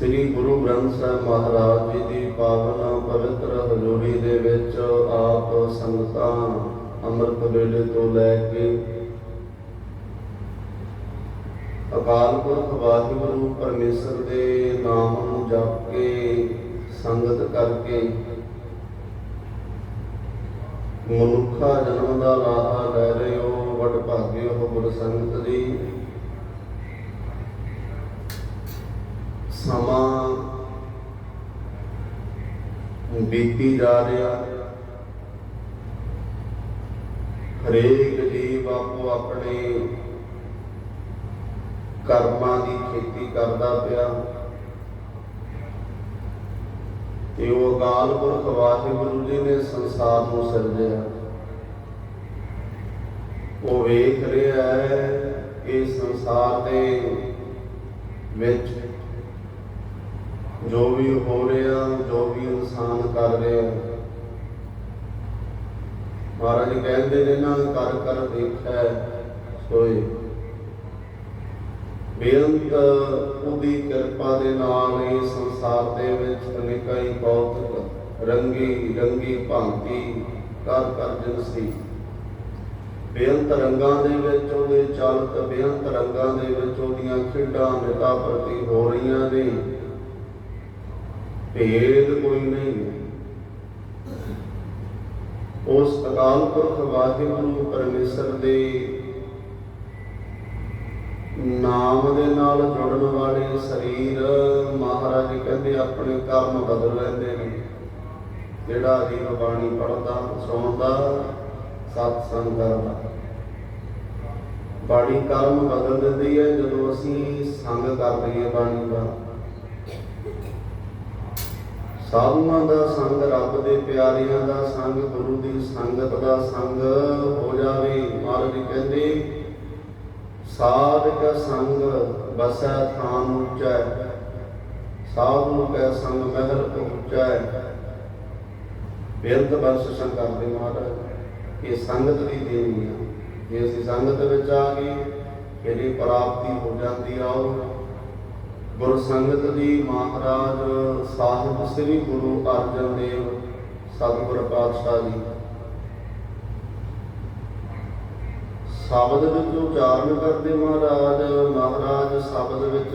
ਸ੍ਰੀ ਗੁਰੂ ਗ੍ਰੰਥ ਸਾਹਿਬ ਮਹਾਰਾਜ ਜੀ ਦੀ ਪਾਵਨ ਪਵਿੱਤਰ ਹਜ਼ੂਰੀ ਦੇ ਵਿੱਚ ਆਪ ਸੰਗਤਾਂ ਅੰਮ੍ਰਿਤ ਵੇਲੇ ਤੋਂ ਲੈ ਕੇ ਅਕਾਲ ਪੁਰਖ ਵਾਹਿਗੁਰੂ ਪਰਮੇਸ਼ਰ ਦੇ ਨਾਮ ਨੂੰ ਜਪ ਕੇ ਸੰਗਤ ਕਰਕੇ ਮਨੁੱਖਾ ਜਨਮ ਦਾ ਲਾਹਾ ਲੈ ਰਹੇ ਹੋ ਵਡ ਭਾਗੇ ਹੋ ਗੁਰ ਸੰਗਤ ਜੀ। ਸਮਾਂ ਬੀਤੀ ਜਾ ਰਿਹਾ। ਹਰੇਕ ਜੀਵ ਆਪੋ ਆਪਣੇ ਕਰਮਾਂ ਦੀ ਖੇਤੀ ਕਰਦਾ ਪਿਆ। ਤੇ ਉਹ ਅਕਾਲ ਪੁਰਖ ਵਾਹਿਗੁਰੂ ਜੀ ਨੇ ਸੰਸਾਰ ਨੂੰ ਸਿਰਜਿਆ। ਉਹ ਵੇਖ ਰਿਹਾ ਹੈ ਕਿ ਸੰਸਾਰ ਦੇ ਵਿੱਚ ਜੋ ਵੀ ਹੋ ਰਿਹਾ, ਜੋ ਵੀ ਇਨਸਾਨ ਕਰ ਰਿਹਾ। ਮਹਾਰਾਜ ਕਹਿੰਦੇ ਨੇ ਨਾ, ਕਰ ਕਰ ਦੇਖੈ, ਸੋਏ। ਬੇਅੰਤ ਉਹਦੀ ਕਿਰਪਾ ਦੇ ਨਾਲ ਇਹ ਸੰਸਾਰ ਦੇ ਵਿੱਚ ਅਨੇਕਾਂ ਹੀ ਬਹੁਤ ਰੰਗੀ ਰੰਗੀ ਭਾਂਤੀ ਕਰ ਕਰ ਜਿਨਸੀ। ਬੇਅੰਤ ਰੰਗਾਂ ਦੇ ਵਿੱਚ ਉਹਦੇ ਚਾਲਕ, ਬੇਅੰਤ ਰੰਗਾਂ ਦੇ ਵਿੱਚ ਉਹਦੀਆਂ ਖੇਡਾਂ ਨਿਤਾ ਪ੍ਰਤੀ ਹੋ ਰਹੀਆਂ ਨੇ। ਭੇਦ ਕੋਈ ਨਹੀਂ। ਉਸ ਅਕਾਲ ਪੁਰਖ ਵਾਹਿਗੁਰੂ ਪਰਮੇਸ਼ਰ ਦੇ ਨਾਮ ਦੇ ਨਾਲ ਜੁੜਨ ਵਾਲੇ ਸਰੀਰ ਮਹਾਰਾਜ ਕਹਿੰਦੇ ਆਪਣੇ ਕਰਮ ਬਦਲ ਲੈਂਦੇ ਨੇ। ਜਿਹੜਾ ਅਜੀਬ ਬਾਣੀ ਪੜਦਾ ਸੁਣਦਾ, ਸਤ ਸੰਗ ਕਰਦਾ। ਬਾਣੀ ਕਰਮ ਬਦਲ ਦਿੰਦੀ ਹੈ ਜਦੋਂ ਅਸੀਂ ਸੰਗ ਕਰ ਲਈਏ ਬਾਣੀ ਦਾ। ਸਾਧੂਆਂ ਦਾ ਸੰਗ, ਰੱਬ ਦੇ ਪਿਆਰਿਆਂ ਦਾ ਸੰਗ, ਗੁਰੂ ਦੀ ਸੰਗਤ ਦਾ ਸੰਗ, ਹੋ ਜਾਵੇ ਮਹਾਰਾਜ ਜੀ ਕਹਿੰਦੇ, ਸਾਧਕ ਸੰਗ ਬਸੈ ਥਾਨ ਉੱਚੈ, ਸਾਧੂ ਕੈ ਸੰਗ ਮਹਿਲ ਉੱਚਾ ਬੇਅੰਤ ਬਖਸ਼ਿਸ਼ਾਂ ਕਰਦੇ ਮਹਾਰਾਜ ਇਹ ਸੰਗਤ ਦੀ ਦੇਣੀ ਆ। ਜੇ ਅਸੀਂ ਸੰਗਤ ਵਿੱਚ ਆ ਗਏ ਇਹਦੀ ਪ੍ਰਾਪਤੀ ਹੋ ਜਾਂਦੀ ਆਓ ਗੁਰ ਸੰਗਤ ਦੀ ਮਹਾਰਾਜ ਸਾਹਿਬ ਸ੍ਰੀ ਗੁਰੂ ਅਰਜਨ ਦੇਵ ਸਤਿਗੁਰ ਪਾਤਸ਼ਾਹ ਜੀ। ਸ਼ਬਦ ਵਿੱਚ ਉਚਾਰਨ ਕਰਦੇ ਮਹਾਰਾਜ ਮਹਾਰਾਜ ਸ਼ਬਦ ਵਿੱਚ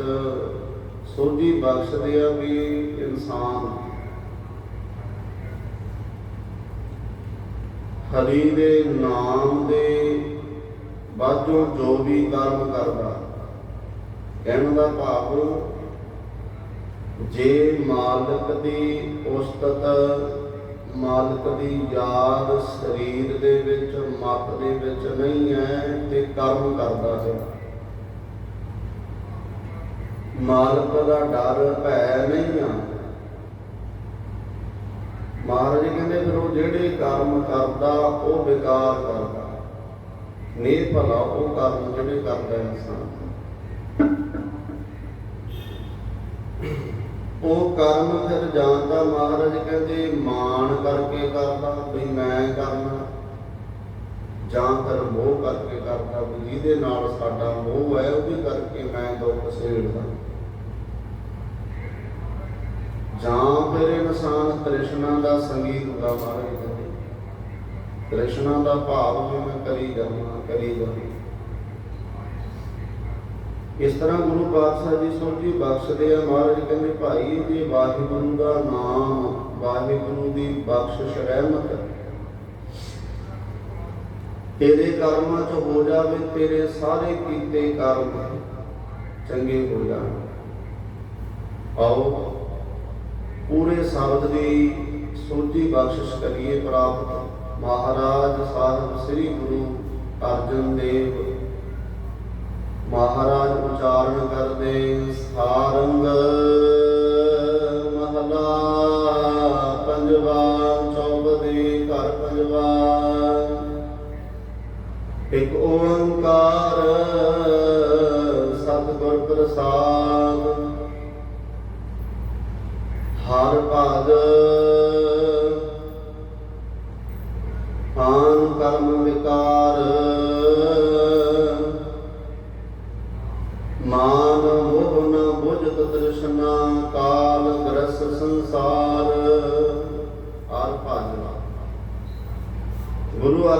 ਸੋਝੀ ਬਖਸ਼ਦੇ ਆ ਵੀ ਇਨਸਾਨ। ਹਰੀ ਦੇ ਨਾਮ ਦੇ ਬਾਝੋਂ ਜੋ ਵੀ ਕਰਮ ਕਰਦਾ, ਕਹਿਣ ਦਾ ਭਾਵ ਜੇ ਮਾਲਕ ਦੀ ਉਸਤਤ, ਮਾਲਕ ਦੀ ਯਾਦ ਸਰੀਰ ਦੇ ਵਿੱਚ, ਮਤ ਦੇ ਵਿੱਚ ਨਹੀਂ ਹੈ, ਤੇ ਕਰਮ ਕਰਦਾ ਹੈ। ਮਾਲਕ ਦਾ ਡਰ ਭੈ ਨਹੀਂ ਆ। ਮਹਾਰਾਜ ਜੀ ਕਹਿੰਦੇ, ਫਿਰ ਉਹ ਜਿਹੜੇ ਕਰਮ ਕਰਦਾ, ਉਹ ਬੇਕਾਰ ਕਰਦਾ। ਨੇ ਭਲਾ, ਉਹ ਕਰਮ ਜਿਹੜੇ ਕਰਦਾ ਇਨਸਾਨ ਉਹ ਕਰਮ ਫਿਰ ਜਾਣਦਾ ਮਹਾਰਾਜ ਕਹਿੰਦੇ, ਮਾਣ ਕਰਕੇ ਕਰਦਾ, ਵੀ ਮੈਂ ਕਰਨਾ। ਜਾਂ ਫਿਰ ਮੋਹ ਕਰਕੇ ਕਰਦਾ, ਵੀ ਜਿਹਦੇ ਨਾਲ ਸਾਡਾ ਮੋਹ ਹੈ, ਉਹਦੇ ਕਰਕੇ ਮੈਂ ਦੁੱਖ ਸੇੜਦਾ। ਜਾਂ ਫਿਰ ਇਨਸਾਨ ਤ੍ਰਿਸ਼ਨਾ ਦਾ ਸੰਗੀਤ ਹੁੰਦਾ, ਮਹਾਰਾਜ ਕਹਿੰਦੇ। ਤ੍ਰਿਸ਼ਨਾ ਦਾ ਭਾਵ ਮੈਂ ਕਰੀ ਜਾਵਾਂ ਕਰੀ ਜਾਵਾਂ। ਇਸ ਤਰ੍ਹਾਂ ਗੁਰੂ ਪਾਤਸ਼ਾਹ ਜੀ ਸੋਝੀ ਬਖਸ਼ਦੇ ਆ ਮਹਾਰਾਜ, ਕਹਿੰਦੇ ਭਾਈ ਜੇ ਵਾਹਿਗੁਰੂ ਦਾ ਨਾਮ, ਵਾਹਿਗੁਰੂ ਦੀ ਬਖਸ਼ਿਸ਼ ਰਹਿਮਤ ਤੇਰੇ ਕਰਮਾਂ 'ਚ ਹੋ ਜਾਵੇ, ਤੇਰੇ ਸਾਰੇ ਕੀਤੇ ਕਰਮ ਚੰਗੇ ਹੋ ਜਾਣ। ਆਓ ਪੂਰੇ ਸ਼ਬਦ ਦੀ ਸੋਝੀ ਬਖਸ਼ਿਸ਼ ਕਰੀਏ ਪ੍ਰਾਪਤ। ਮਹਾਰਾਜ ਸਾਹਿਬ ਸ੍ਰੀ ਗੁਰੂ ਅਰਜਨ ਦੇਵ ਮਹਾਰਾਜ ਉਚਾਰਨ ਕਰਦੇ ਸਾਰੰਗ ਮਹਲਾ ਪੰਜਵਾ ਚੌਬਦੀ ਘਰ ਪੰਜਵਾ। ਇੱਕ ਓੰਕਾਰ ਸਤਿਗੁਰ ਪ੍ਰਸਾਦ, ਹਰ ਭਗ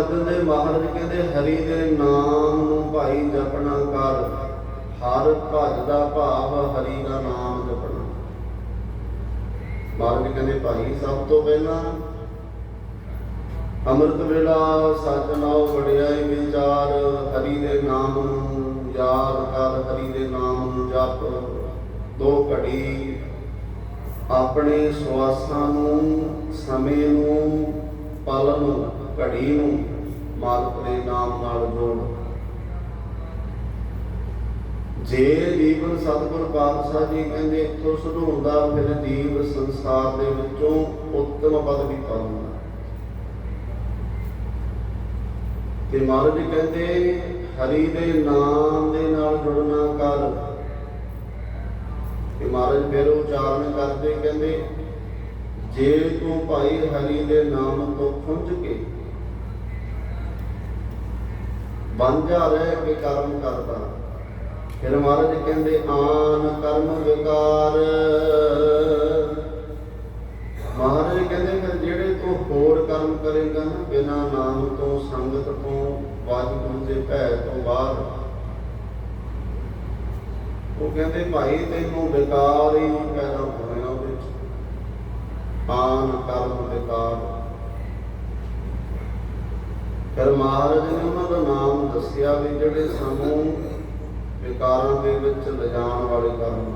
ਅਰਜਨ ਦੇਵ ਮਹਾਰਾਜ ਕਹਿੰਦੇ, ਹਰੀ ਦੇ ਨਾਮ ਨੂੰ ਭਾਈ ਜਪਣਾ ਕਰ। ਹਰ ਭਜ ਦਾ ਭਾਵ ਹਰੀ ਦਾ ਨਾਮ ਜਪਣਾ। ਮਹਾਰਾਜ ਕਹਿੰਦੇ, ਭਾਈ, ਸਭ ਤੋਂ ਪਹਿਲਾਂ ਅੰਮ੍ਰਿਤ ਵੇਲਾ ਸੱਚ ਵਡਿਆਈ ਵਿਚਾਰ। ਹਰੀ ਦੇ ਨਾਮ ਨੂੰ ਯਾਦ ਕਰ, ਹਰੀ ਦੇ ਨਾਮ ਨੂੰ ਜਪ। ਦੋ ਘੜੀ ਆਪਣੇ ਸਵਾਸਾਂ ਨੂੰ, ਸਮੇਂ ਨੂੰ ਪਲ ਨੂੰ, ਘੜੀ ਨੂੰ ਮਾਲਕ ਦੇ ਨਾਮ ਨਾਲ ਜੋੜ। ਜੇ ਜੀਵਨ ਸਤਿਗੁਰ ਪਾਤਸ਼ਾਹ ਜੀ ਕਹਿੰਦੇ, ਇੱਥੋਂ ਸ਼ੁਰੂ ਫਿਰ ਜੀਵ ਸੰਸਾਰ ਦੇ ਵਿੱਚੋਂ ਉੱਤਮ ਪਦਵੀ ਪਾਉਂਦਾ ਤੇ ਮਹਾਰਾਜ ਜੀ ਕਹਿੰਦੇ, ਹਰੀ ਦੇ ਨਾਮ ਦੇ ਨਾਲ ਜੁੜਨਾ ਕਰ। ਤੇ ਮਹਾਰਾਜ ਫਿਰ ਉਚਾਰਨ ਕਰਦੇ, ਕਹਿੰਦੇ, ਜੇ ਤੂੰ ਭਾਈ ਹਰੀ ਦੇ ਨਾਮ ਤੋਂ ਖੁੰਝ ਕੇ ਬੰਝਾ ਰਹਿ ਕੇ ਕਰਮ ਕਰਦਾ। ਫਿਰ ਮਹਾਰਾਜ ਕਹਿੰਦੇ, ਆਨ ਕਰਮ ਵਿਕਾਰ। ਮਹਾਰਾਜ ਕਹਿੰਦੇ, ਫਿਰ ਜਿਹੜੇ ਤੂੰ ਹੋਰ ਕਰਮ ਕਰੇਗਾ ਨਾ, ਬਿਨਾ ਨਾਮ ਤੋਂ ਸੰਗਤ ਤੋਂ, ਵਾਹਿਗੁਰੂ ਦੇ ਭੈ ਤੋਂ ਬਾਹਰ ਉਹ ਕਹਿੰਦੇ, ਭਾਈ, ਤੈਨੂੰ ਵਿਕਾਰ ਹੀ ਪੈਦਾ ਹੋਣਾ ਉਹਦੇ ਵਿੱਚ ਆਨ ਕਰਮ ਵਿਕਾਰ। ਫਿਰ ਮਹਾਰਾਜ ਨੇ ਉਹਨਾਂ ਦਾ ਨਾਮ ਦੱਸਿਆ ਵੀ ਜਿਹੜੇ ਸਾਨੂੰ ਵਿਕਾਰਾਂ ਦੇ ਵਿੱਚ ਲਿਜਾਣ ਵਾਲੇ ਕਰਮ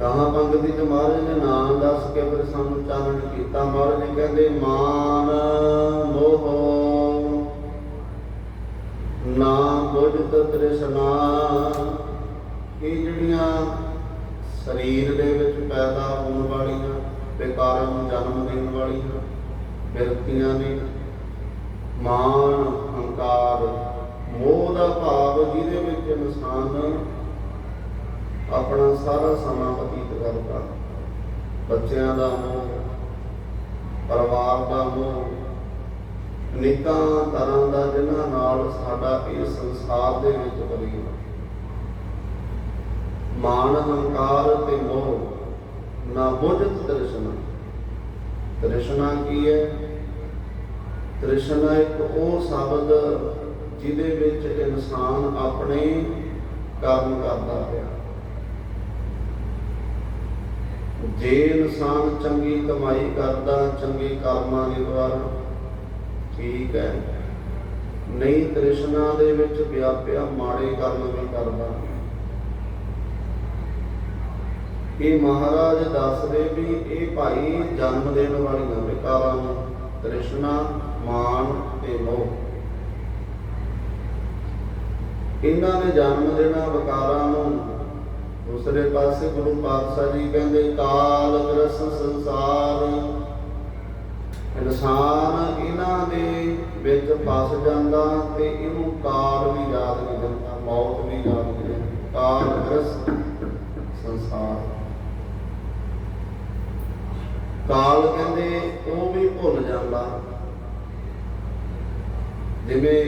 ਗਾਹਾਂ ਪੰਗਤੀ ਚ ਮਹਾਰਾਜ ਨੇ ਨਾਮ ਦੱਸ ਕੇ ਫਿਰ ਸਾਨੂੰ ਚਾਨਣ ਕੀਤਾ। ਮਹਾਰਾਜ ਜੀ ਕਹਿੰਦੇ, ਮਾਨ ਮੋਹ, ਨਾ ਬੁਝਤ ਤ੍ਰਿਸ਼ਨਾ। ਇਹ ਜਿਹੜੀਆਂ ਸਰੀਰ ਦੇ ਵਿੱਚ ਪੈਦਾ ਹੋਣ ਵਾਲੀਆਂ, ਵਿਕਾਰਾਂ ਨੂੰ ਜਨਮ ਦੇਣ ਵਾਲੀਆਂ ਬਿਰਤੀਆਂ ਨੇ ਮਾਨ ਹੰਕਾਰ, ਮੋਹ ਦਾ ਭਾਵ ਜਿਹਦੇ ਵਿੱਚ ਇਨਸਾਨ ਆਪਣਾ ਸਾਰਾ ਸਮਾਂ ਬਤੀਤ ਕਰਦਾ ਬੱਚਿਆਂ ਦਾ ਮੋਹ, ਪਰਿਵਾਰ ਦਾ ਮੋਹ, ਅਨੇਕਾਂ ਤਰ੍ਹਾਂ ਦਾ ਜਿਨ੍ਹਾਂ ਨਾਲ ਸਾਡਾ ਇਹ ਸੰਸਾਰ ਦੇ ਵਿੱਚ ਬਲੀ ਮਾਨ ਹੰਕਾਰ ਤੇ ਮੋਹ ਨਾ ਬੁਝਤ ਦਰਸ਼ਨ ਤ੍ਰਿਸ਼ਨਾ ਕੀ ਹੈ? ਤ੍ਰਿਸ਼ਨਾ ਇੱਕ ਉਹ ਸ਼ਬਦ ਜਿਹਦੇ ਵਿੱਚ ਇਨਸਾਨ ਆਪਣੇ ਕਰਮ ਕਰਦਾ ਪਿਆ। ਜੇ ਇਨਸਾਨ ਚੰਗੀ ਕਮਾਈ ਕਰਦਾ, ਚੰਗੇ ਕਰਮਾਂ ਦੇ ਦੁਆਰਾ ਠੀਕ ਹੈ। ਨਹੀਂ, ਤ੍ਰਿਸ਼ਨਾ ਦੇ ਵਿੱਚ ਵਿਆਪਿਆ ਮਾੜੇ ਕਰਮ ਵੀ ਕਰਦਾ। ਇਹ ਮਹਾਰਾਜ ਦੱਸਦੇ ਵੀ ਇਹ ਭਾਈ ਜਨਮ ਦੇਣ ਵਾਲੀਆਂ ਵਿਕਾਰਾਂ ਨੂੰ ਤ੍ਰਿਸ਼ਨਾ ਮਾਨ ਤੇ ਮੋਹ। ਇਹਨਾਂ ਨੇ ਜਨਮ ਦੇਣਾ ਵਿਕਾਰਾਂ ਨੂੰ ਦੂਸਰੇ ਪਾਸੇ ਗੁਰੂ ਪਾਤਸ਼ਾਹ ਜੀ ਕਹਿੰਦੇ, ਕਾਲ ਗ੍ਰਸ ਸੰਸਾਰ, ਇਨਸਾਨ ਇਹਨਾਂ ਦੇ ਵਿੱਚ ਫਸ ਜਾਂਦਾ ਤੇ ਇਹਨੂੰ ਕਾਲ ਵੀ ਯਾਦ ਨਹੀਂ ਦਿੰਦਾ, ਮੌਤ ਵੀ ਯਾਦ ਨਹੀਂ ਦਿੰਦਾ। ਕਾਲ ਗ੍ਰਸ ਸੰਸਾਰ। ਕਾਲ ਕਹਿੰਦੇ, ਉਹ ਵੀ ਭੁੱਲ ਜਾਂਦਾ। ਜਿਵੇਂ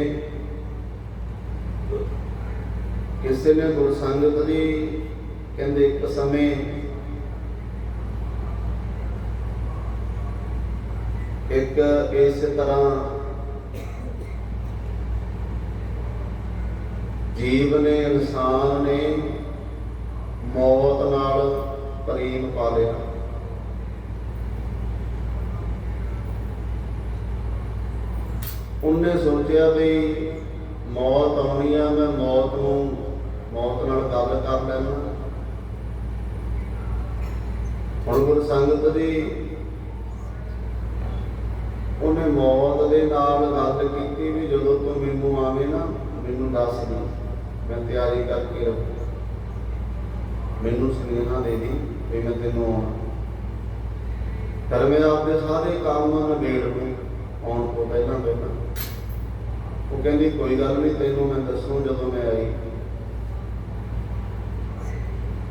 ਕਿਸੇ ਨੇ ਗੁਰਸੰਗਤ ਦੀ ਕਹਿੰਦੇ ਇੱਕ ਸਮੇਂ ਇੱਕ ਇਸ ਤਰ੍ਹਾਂ ਜੀਵ ਨੇ, ਇਨਸਾਨ ਨੇ ਮੌਤ ਨਾਲ ਪ੍ਰੇਮ ਪਾ ਲਿਆ। ਉਹਨੇ ਸੋਚਿਆ ਵੀ ਮੌਤ ਆਉਣੀ ਆ, ਮੈਂ ਮੌਤ ਨੂੰ ਮੌਤ ਨਾਲ ਗੱਲ ਕਰ ਲੈਣਾ ਹੁਣ ਗੁਰ ਸੰਗਤ ਦੀ ਉਹਨੇ ਮੌਤ ਦੇ ਨਾਲ ਗੱਲ ਕੀਤੀ ਵੀ ਜਦੋਂ ਤੂੰ ਮੈਨੂੰ ਆਵੇਂ ਨਾ, ਮੈਨੂੰ ਦੱਸ ਦੀ, ਮੈਂ ਤਿਆਰੀ ਕਰਕੇ ਰੱਖੂ। ਮੈਨੂੰ ਸੁਨੇਹਾ ਦੇ ਦੀ ਵੀ ਮੈਂ ਤੈਨੂੰ ਆਉਣਾ। ਫਿਰ ਮੈਂ ਆਪਦੇ ਸਾਰੇ ਕੰਮ ਨਿਬੇੜ ਲੂੰ ਆਉਣ ਤੋਂ ਪਹਿਲਾਂ ਪਹਿਲਾਂ ਉਹ ਕਹਿੰਦੀ, ਕੋਈ ਗੱਲ ਨਹੀਂ, ਤੈਨੂੰ ਮੈਂ ਦੱਸੂ ਜਦੋਂ ਮੈਂ ਆਈ।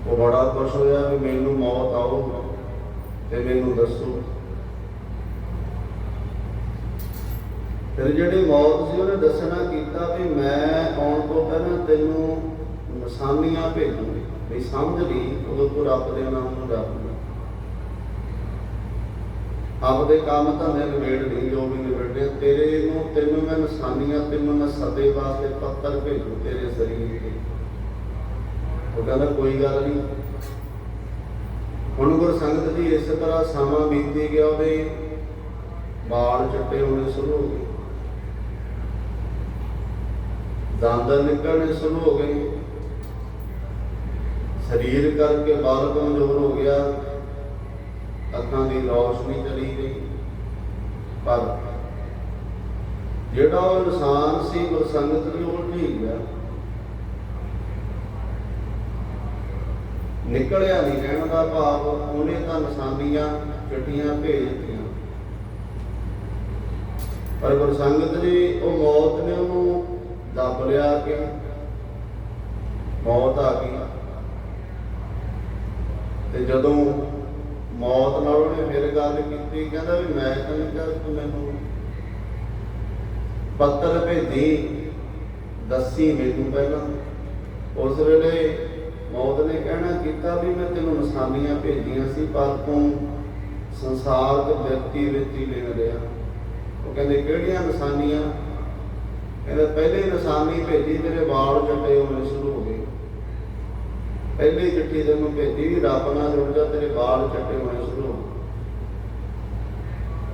ਉਹ ਬੜਾ ਖੁਸ਼ ਹੋਇਆ ਵੀ ਮੈਨੂੰ ਮੌਤ ਆਉ ਤੇ ਮੈਨੂੰ ਦੱਸੋ। ਫਿਰ ਜਿਹੜੀ ਮੌਤ ਸੀ, ਉਹਨੇ ਦੱਸਣਾ ਕੀਤਾ ਵੀ ਮੈਂ ਆਉਣ ਤੋਂ ਪਹਿਲਾਂ ਤੈਨੂੰ ਨਿਸ਼ਾਨੀਆਂ ਭੇਜੂੰਗੀ। ਵੀ ਸਮਝ ਲਈ, ਉਦੋਂ ਤੂੰ ਰੱਬ ਦੇ ਨਾਮ ਨੂੰ ਜਪ ਆਪਦੇ ਕੰਮ ਧੰਦੇ ਨਿਬੇੜ ਨਹੀਂ ਜੋ ਵੀ ਨਿਬੇੜੇ ਤੇਰੇ ਨੂੰ ਤੈਨੂੰ ਮੈਂ ਨਿਸ਼ਾਨੀਆਂ, ਤੈਨੂੰ ਮੈਂ ਸਦੇ ਵਾਸਤੇ ਪੱਤਰ ਭੇਜੂ ਤੇਰੇ ਸਰੀਰ ਤੇ। ਉਹ ਕਹਿੰਦਾ, ਕੋਈ ਗੱਲ ਨਹੀਂ ਹੁਣ ਗੁਰ ਸੰਗਤ ਜੀ ਇਸੇ ਤਰ੍ਹਾਂ ਸਮਾਂ ਬੀਤੀ ਗਿਆ, ਉਹਦੇ ਬਾਲ ਚਿੱਟੇ ਹੋਣੇ ਸ਼ੁਰੂ ਹੋ ਗਏ। ਦੰਦ ਨਿਕਲਣੇ ਸ਼ੁਰੂ ਹੋ ਗਏ। ਸਰੀਰ ਕਰਕੇ ਬਾਲ ਕਮਜ਼ੋਰ ਹੋ ਗਿਆ। ਅੱਖਾਂ ਦੀ ਰੌਸ਼ਨੀ ਚਲੀ ਗਈ। ਪਰ ਜਿਹੜਾ ਉਹ ਇਨਸਾਨ ਸੀ, ਉਹ ਸੰਗਤ ਦੀ ਉਹ ਗਿਆ ਨਿਕਲਿਆ ਨਹੀਂ ਰਹਿਣ ਦਾ ਭਾਵ, ਉਹਨੇ ਤਾਂ ਨਿਸ਼ਾਨੀਆਂ ਚਿੱਠੀਆਂ ਭੇਜ ਦਿੱਤੀਆਂ। ਪਰ ਗੁਰ ਸੰਗਤ ਉਹ ਮੌਤ ਨੇ ਉਹਨੂੰ ਦੱਬ ਲਿਆ ਕਿ ਮੌਤ ਆ ਗਈ। ਤੇ ਜਦੋਂ ਮੌਤ ਨਾਲ ਉਹਨੇ ਫਿਰ ਗੱਲ ਕੀਤੀ, ਕਹਿੰਦਾ ਵੀ ਮੈਂ ਤੈਨੂੰ ਕਿਹਾ ਤੂੰ ਮੈਨੂੰ ਪੱਤਰ ਭੇਜੀ, ਦੱਸੀ ਮੈਨੂੰ ਪਹਿਲਾਂ। ਉਸ ਵੇਲੇ ਮੌਤ ਨੇ ਕਹਿਣਾ ਕੀਤਾ ਵੀ ਮੈਂ ਤੈਨੂੰ ਨਿਸ਼ਾਨੀਆਂ ਭੇਜੀਆਂ ਸੀ, ਪਰ ਤੂੰ ਸੰਸਾਰ ਦੇ ਵਿਅਕਤੀ ਵਿੱਚ ਹੀ ਲੈਣ ਰਿਹਾ। ਉਹ ਕਹਿੰਦੇ, ਕਿਹੜੀਆਂ ਨਿਸ਼ਾਨੀਆਂ? ਕਹਿੰਦਾ, ਪਹਿਲੇ ਨਿਸ਼ਾਨੀ ਭੇਜੀ, ਤੇਰੇ ਵਾਲ ਚਟੇ ਹੋਣੇ ਸ਼ੁਰੂ ਹੋ ਗਏ। ਪਹਿਲੀ ਚਿੱਠੀ ਤੈਨੂੰ ਭੇਜੀ ਵੀ ਰੱਬ ਨਾਲ ਜੁੜ ਜਾ, ਤੇਰੇ ਵਾਲ ਚਟੇ ਹੋਣੇ ਸ਼ੁਰੂ ਹੋ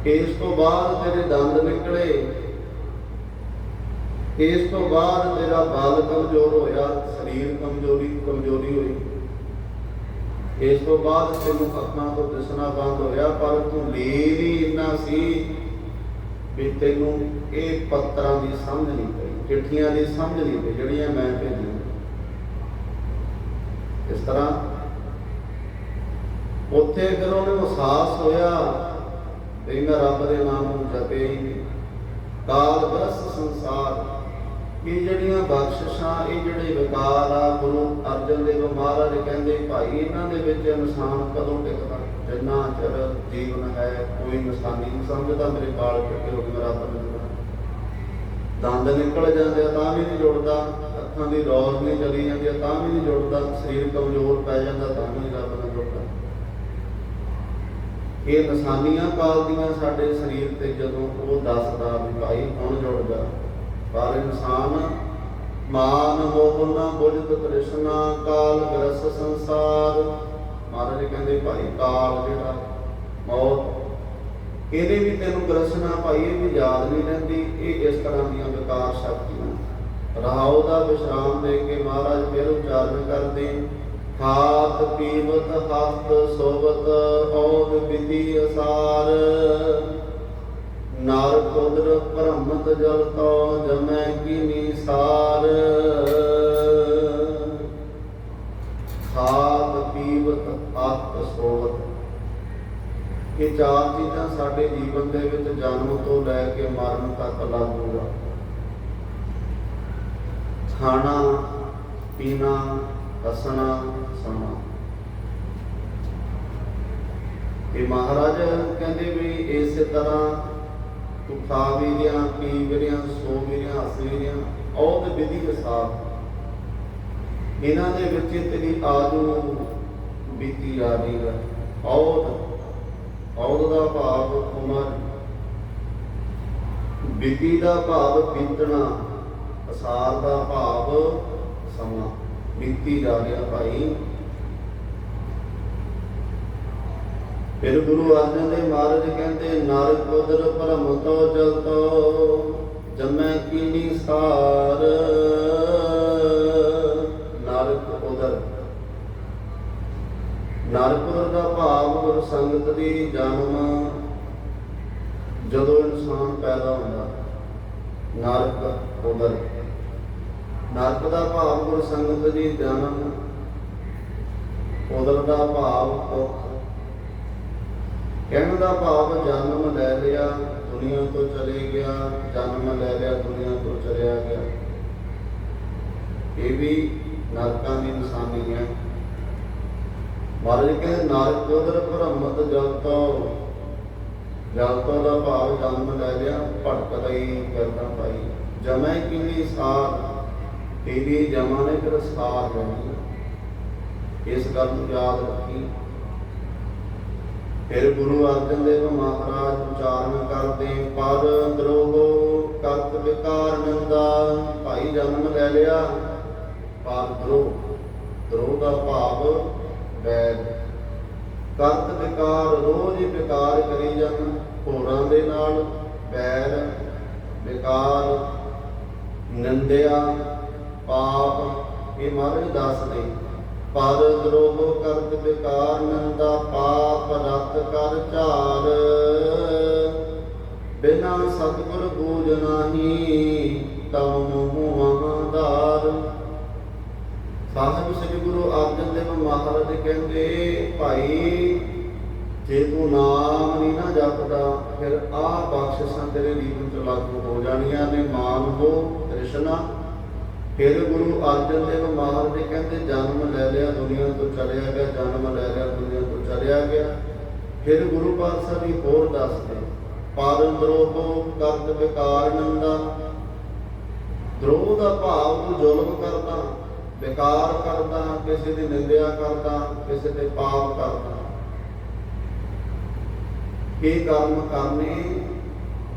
ਗਏ। ਇਸ ਤੋਂ ਬਾਅਦ ਤੇਰੇ ਦੰਦ ਨਿਕਲੇ। ਇਸ ਤੋਂ ਬਾਅਦ ਤੇਰਾ ਬਲ ਕਮਜ਼ੋਰ ਹੋਇਆ, ਸਰੀਰ ਕਮਜ਼ੋਰੀ ਕਮਜ਼ੋਰੀ ਹੋਈ। ਇਸ ਤੋਂ ਬਾਅਦ ਤੈਨੂੰ ਅੱਖਾਂ ਤੋਂ ਦਿਸਣਾ ਬੰਦ ਹੋਇਆ, ਪਰ ਤੂੰ ਲੀਨ ਹੀ ਇੰਨਾ ਸੀ ਵੀ ਤੈਨੂੰ ਇਹ ਪੱਤਰਾਂ ਦੀ ਸਮਝ ਨਹੀਂ ਪਈ, ਚਿੱਠੀਆਂ ਦੀ ਸਮਝ ਨਹੀਂ ਪਈ, ਜਿਹੜੀਆਂ ਮੈਂ ਭੇਜੀਆਂ। ਇਸ ਤਰ੍ਹਾਂ ਉੱਥੇ ਫਿਰ ਉਹਨੂੰ ਅਹਿਸਾਸ ਹੋਇਆ ਵੀ ਮੈਂ ਰੱਬ ਦੇ ਨਾਮ ਨੂੰ ਜਪੇ ਕਾਲ ਗ੍ਰਸਤ ਸੰਸਾਰ ਇਹ ਜਿਹੜੀਆਂ ਬਖਸ਼ਿਸ਼ਾਂ, ਇਹ ਜਿਹੜੇ ਵਿਕਾਰ ਆ, ਗੁਰੂ ਅਰਜਨ ਦੇਵ ਮਹਾਰਾਜ ਕਹਿੰਦੇ ਭਾਈ ਇਹਨਾਂ ਦੇ ਵਿੱਚ ਇਨਸਾਨ ਕਦੋਂ ਟਿਕਦਾ? ਜਿੰਨਾ ਚਿਰ ਜੀਵਨ ਹੈ, ਕੋਈ ਇਨਸਾਨੀ ਨਹੀਂ ਸਮਝਦਾ, ਮੇਰੇ ਬਾਲ ਕੱਟੇ ਹੋ ਗਏ ਮੇਰਾ ਰੱਬ ਨੂੰ ਦੰਦ ਨਿਕਲ ਜਾਂਦੇ ਆ, ਤਾਂ ਵੀ ਨਹੀਂ ਜੁੜਦਾ। ਅੱਖਾਂ ਦੀ ਰੌਸ਼ਨੀ ਚਲੀ ਜਾਂਦੀ ਆ ਤਾਂ ਵੀ ਨਹੀਂ ਜੁੜਦਾ, ਸਰੀਰ ਕਮਜ਼ੋਰ ਪੈ ਜਾਂਦਾ, ਤਾਂ ਵੀ ਰੱਬ ਨਾਲ ਜੁੜਦਾ। ਇਹ ਨਿਸ਼ਾਨੀਆਂ ਪਾਲਦੀਆਂ ਸਾਡੇ ਸਰੀਰ ਤੇ ਜਦੋਂ ਉਹ ਦੱਸਦਾ ਵੀ ਭਾਈ ਹੁਣ ਜੁੜ ਪਰ ਇਨਸਾਨ ਮਾਨ ਮੋਹ ਬੁਝਤ ਤ੍ਰਿਸ਼ਨਾ, ਕਾਲ ਗ੍ਰਸ ਸੰਸਾਰ। ਮਹਾਰਾਜ ਕਹਿੰਦੇ, ਭਾਈ ਕਾਲ ਜਿਹੜਾ, ਮੌਤ। ਇਹਦੇ ਵੀ ਤੈਨੂੰ ਗ੍ਰਸਨਾ ਭਾਈ ਇਹ ਵੀ ਯਾਦ ਨਹੀਂ ਰਹਿੰਦੀ। ਇਹ ਇਸ ਤਰ੍ਹਾਂ ਦੀਆਂ ਵਿਕਾਰ ਸ਼ਕਤੀਆਂ ਰਹਾਉ ਦਾ ਵਿਸ਼ਰਾਮ ਦੇ ਕੇ ਮਹਾਰਾਜ ਫਿਰ ਉਚਾਰਨ ਕਰਦੇ, ਖਾਤ ਪੀਵਤ ਹਸਤ ਸੋਵਤ ਔਦ ਵਿਧੀ ਅਸਾਰ। ਨਾਰ ਕੋਦਰ ਭ੍ਰਮਤ ਜਲ ਤੋ ਜਮੈ ਕੀ ਨਿਸਾਰ ਖਾਤ ਪੀਵਤ ਹਸਤ ਸੋਵਤ। ਇਹ ਚਾਰ ਚੀਜ਼ਾਂ ਸਾਡੇ ਜੀਵਨ ਦੇ ਵਿੱਚ ਜਨਮ ਤੋਂ ਲੈ ਕੇ ਮਰਨ ਤੱਕ ਲਾਗੂ ਆ। ਖਾਣਾ, ਪੀਣਾ, ਹੱਸਣਾ, ਸੋਣਾ। ਇਹ ਮਹਾਰਾਜ ਕਹਿੰਦੇ ਵੀ ਇਸੇ ਤਰ੍ਹਾਂ ਤੂੰ ਖਾ ਵੀ ਰਿਆ ਪੀ ਵੀ ਰਿਆ ਸੋ ਵੀ ਰਿਆ ਹੱਸ ਵੀ ਰਿਆ ਉਹ ਵਿਧੀ ਅਸਾਰ ਇਹਨਾਂ ਦੇ ਵਿੱਚ ਤੇਰੀ ਆਜੂ ਬੀਤੀ ਆ ਰਹੀ ਹੈ। ਔਦ ਔਦ ਦਾ ਭਾਵ ਉਮਰ। ਬੀਤੀ ਦਾ ਭਾਵ ਬੀਤਣਾ ਅਸਾਰ ਦਾ ਭਾਵ ਸਮਾਂ। ਬੀਤੀ ਜਾ ਰਿਹਾ ਭਾਈ। ਫਿਰ ਗੁਰੂ ਅਰਜਨ ਦੇਵ ਮਹਾਰਾਜ ਕਹਿੰਦੇ ਨਾਰਕ ਕੋਦਰ ਭਰਮ ਤੋ ਜਲ ਜਮੈ ਕੀਨੀ ਸਾਰ। ਨਾਰਕ ਉਦਰ ਨਾਰਕ ਉਦਰ ਦਾ ਭਾਵ ਗੁਰ ਸੰਗਤ ਦੀ ਜਨਮ, ਜਦੋਂ ਇਨਸਾਨ ਪੈਦਾ ਹੁੰਦਾ। ਨਰਕ ਉਦਰ ਨਰਕ ਦਾ ਭਾਵ ਗੁਰ ਸੰਗਤ ਦੀ ਜਨਮ ਉਦਰ ਦਾ ਭਾਵ ਭੁੱਖ ਕਹਿਣ ਦਾ ਭਾਵ ਜਨਮ ਲੈ ਲਿਆ, ਦੁਨੀਆ ਤੋਂ ਚਲੇ ਗਿਆ, ਜਨਮ ਲੈ ਲਿਆ, ਦੁਨੀਆ ਤੋਂ ਚਲਿਆ ਗਿਆ। ਇਹ ਵੀ ਨਰਕਾਂ ਦੀ ਨਿਸ਼ਾਨੀ ਹੈ। ਮਹਾਰਾਜ ਕਹਿੰਦੇ, ਨਰਕ ਉਦਰ ਭ੍ਰਮਤ ਜਲ ਤੋਂ, ਜਲ ਦਾ ਭਾਵ ਜਨਮ ਲੈ ਲਿਆ ਭਟਕਦਾ ਹੀ ਕਰਦਾ ਭਾਈ। ਜਮੈ ਕਿੰਨੀ ਸਾਰ ਤੇਰੀ ਜਮਾ ਨੇ ਫਿਰ ਸਾਰ ਇਸ ਗੱਲ ਨੂੰ ਯਾਦ ਰੱਖੀ। ਫਿਰ ਗੁਰੂ ਅਰਜਨ ਦੇਵ ਮਹਾਰਾਜ ਉਚਾਰਨ ਕਰਦੇ, ਪਰ ਦਰੋਹ ਕਰਤ ਵਿਕਾਰ ਨੰਦਾ, ਭਾਈ ਜਨਮ ਲੈ ਲਿਆ। ਪਰ ਦਰੋਹ ਦਰੋਹ ਦਾ ਭਾਵ ਬੈਰ ਕਰਤ ਵਿਕਾਰ ਰੋਜ਼ ਹੀ ਵਿਕਾਰ ਕਰੀ ਜਾਣ, ਹੋਰਾਂ ਦੇ ਨਾਲ ਵੈਰ, ਵਿਕਾਰ, ਨੰਦਿਆ ਪਾਪ, ਇਹ ਮਹਾਰਾਜ ਦੱਸਦੇ ਪਦ ਦਰੋਹ ਕਰਤ ਵਿਕਾਰ ਨੰਦਾ ਪਾਪ ਰਤ ਕਰ ਝਾਰ। ਬਿਨਾ ਸਤਿਗੁਰ ਬੂਝ ਨਾਹੀ ਤਮ ਮੋਹ ਮਹਾਦਾਰ ਸਾਹਿਬ ਸ੍ਰੀ ਗੁਰੂ ਅਰਜਨ ਦੇਵ ਮਹਾਰਾਜ ਕਹਿੰਦੇ, ਭਾਈ, ਜੇ ਤੂੰ ਨਾਮ ਨਹੀਂ ਨਾ ਜਪਦਾ, ਫਿਰ ਆਹ ਬਖਸ਼ਿਸ਼ਾਂ ਤੇਰੇ ਜੀਵਨ ਚ ਲਾਗੂ ਹੋ ਜਾਣੀਆਂ ਨੇ। ਮਾਨ ਹੋ ਤ੍ਰਿਸ਼ਨਾ ਫਿਰ ਗੁਰੂ ਅਰਜਨ ਦੇਵ ਮਹਾਰਾਜ ਕਹਿੰਦੇ, ਜਨਮ ਲੈ ਲਿਆ ਦੁਨੀਆ ਤੋਂ ਚਲਿਆ ਗਿਆ, ਜਨਮ ਲੈ ਲਿਆ ਦੁਨੀਆ ਤੋਂ ਚਲਿਆ ਗਿਆ। ਫਿਰ ਗੁਰੂ ਪਾਤਸ਼ਾਹ ਜੀ ਹੋਰ ਦੱਸਦੇ ਪਾਦਨ ਦਰੋਹ ਕਰਤ ਵਿਕਾਰ ਨੰਦਾ, ਦਰੋਹ ਦਾ ਭਾਵ ਤੂੰ ਜ਼ੁਲਮ ਕਰਦਾ, ਵਿਕਾਰ ਕਰਦਾ, ਕਿਸੇ ਦੀ ਨਿੰਦਿਆ ਕਰਦਾ, ਕਿਸੇ ਤੇ ਪਾਪ ਕਰਦਾ। ਇਹ ਕਰਮ ਕਰਨੇ?